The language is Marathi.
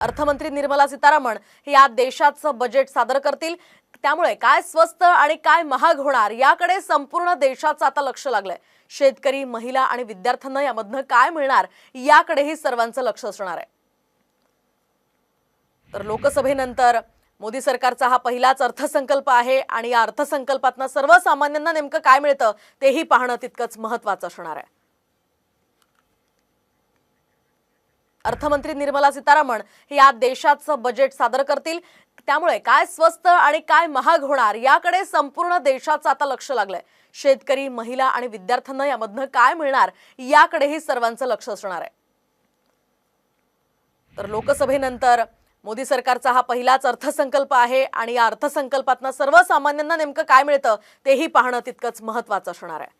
अर्थमंत्री निर्मला सीतारामन या देशाचं बजेट सादर करतील. त्यामुळे काय स्वस्त आणि काय महाग होणार याकडे संपूर्ण देशाचं आता लक्ष लागलंय. शेतकरी महिला आणि विद्यार्थ्यांना यामधनं काय मिळणार याकडेही सर्वांचं लक्ष असणार आहे. तर लोकसभेनंतर मोदी सरकारचा हा पहिलाच अर्थसंकल्प आहे आणि या अर्थसंकल्पातनं सर्वसामान्यांना नेमकं काय मिळतं तेही पाहणं तितकंच महत्वाचं असणार आहे. अर्थमंत्री निर्मला सीतारामन या देशाचं बजेट सादर करतील. त्यामुळे काय स्वस्त आणि काय महाग होणार याकडे संपूर्ण देशाचं आता लक्ष लागलंय. शेतकरी महिला आणि विद्यार्थ्यांना यामधनं काय मिळणार याकडेही सर्वांचं लक्ष असणार आहे. तर लोकसभेनंतर मोदी सरकारचा हा पहिलाच अर्थसंकल्प आहे आणि या अर्थसंकल्पातनं सर्वसामान्यांना नेमकं काय मिळतं तेही पाहणं तितकंच महत्वाचं असणार आहे.